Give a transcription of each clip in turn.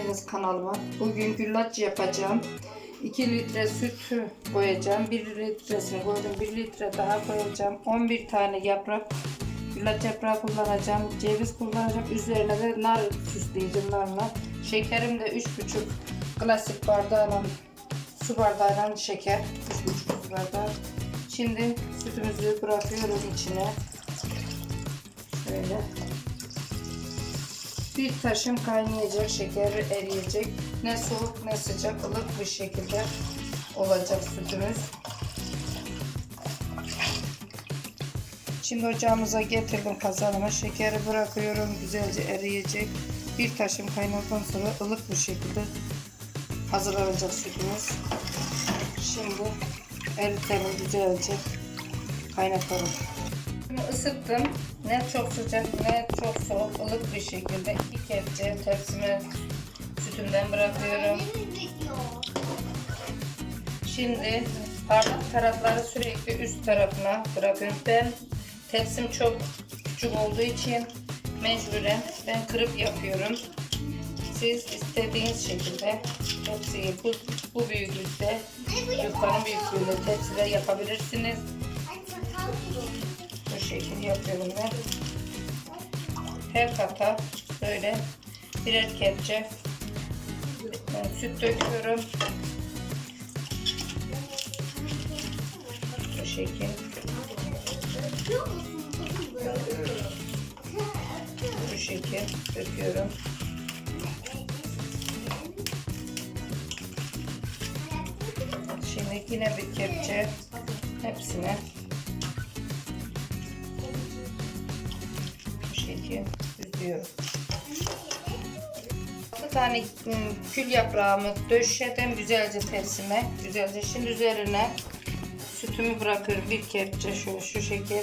geldiniz kanalıma. Bugün güllaç yapacağım. 2 litre sütü koyacağım. 1 litresini koydum. 1 litre daha koyacağım. 11 tane yaprak güllaç yaprağı kullanacağım. Ceviz kullanacağım. Üzerine de nar süsleyeceğim narla. Şekerim de 3,5 klasik bardağla su bardağıyla şeker. 3,5 su bardağı. Şimdi sütümüzü bırakıyorum içine. Şöyle. Bir taşım kaynayacak, şeker eriyecek. Ne soğuk ne sıcak, ılık bir şekilde olacak sütümüz. Şimdi ocağımıza getirdim kazanıma. Şekeri bırakıyorum. Güzelce eriyecek. Bir taşım kaynadıktan sonra ılık bir şekilde hazırlanacak sütümüz. Şimdi eritelim güzelce. Kaynatalım. Bunu ısıttım. Ne çok sıcak ne çok soğuk ılık bir şekilde iki kepçe tepsime sütümden bırakıyorum. Şimdi tarafları sürekli üst tarafına bırakıyorum. Ben tepsim çok küçük olduğu için mecburen ben kırıp yapıyorum. Siz istediğiniz şekilde tepsiyi bu, bu büyüklükte yufkanın büyüklüğünde tepside yapabilirsiniz. Bu şekilde yapıyorum ben. Her kata böyle birer kepçe süt döküyorum. Bu şekil. Bu şekil döküyorum. Şimdi yine bir kepçe hepsine şekil düzüyorum. 6 tane ım, kül yaprağımı döşedim güzelce tepsime. Güzelce şimdi üzerine sütümü bırakıyorum bir kepçe şöyle şu şekil.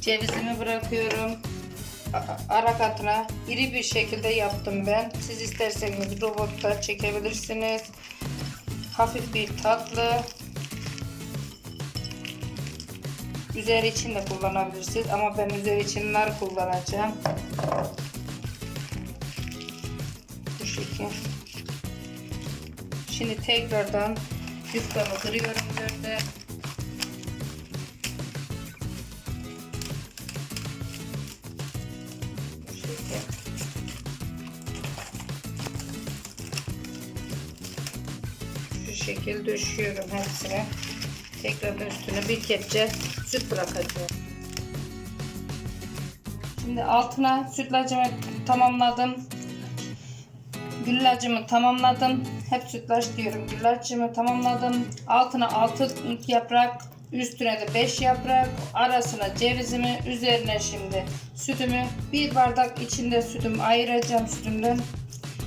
Cevizimi bırakıyorum. Ara katına iri bir şekilde yaptım ben. Siz isterseniz robotta çekebilirsiniz. Hafif bir tatlı. Üzeri için de kullanabilirsiniz ama ben üzeri için nar kullanacağım. Bu şekil. Şimdi tekrardan yufkamı kırıyorum dörde. Şekil döşüyorum hepsine. Tekrar üstüne bir kepçe süt bırakacağım. Şimdi altına sütlacımı tamamladım. Güllacımı tamamladım. Hep sütlaç diyorum. Güllacımı tamamladım. Altına 6 yaprak, üstüne de 5 yaprak, arasına cevizimi, üzerine şimdi sütümü, bir bardak içinde sütümü ayıracağım sütümden.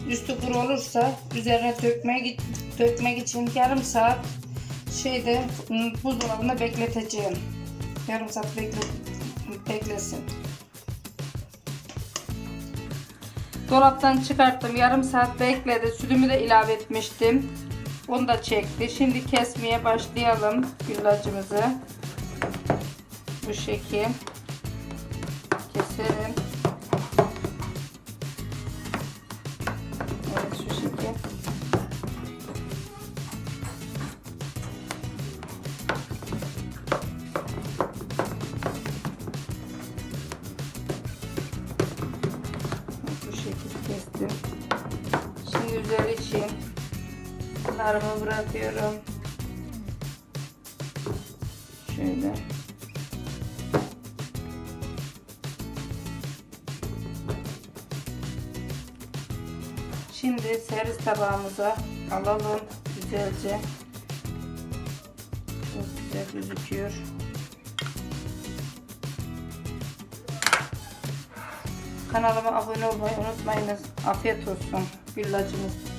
Üstü kuru olursa üzerine dökmek, dökmek için yarım saat şeyde ım, buzdolabında bekleteceğim. Yarım saat bekle, beklesin. Dolaptan çıkarttım. Yarım saat bekledi. Sütümü de ilave etmiştim. Onu da çekti. Şimdi kesmeye başlayalım güllacımızı. Bu şekil. Keselim. Kestim. Şimdi üzeri için narımı bırakıyorum. Şöyle. Şimdi servis tabağımıza alalım güzelce. Çok güzel gözüküyor. Kanalıma abone olmayı unutmayınız. Afiyet olsun. Güllacımız.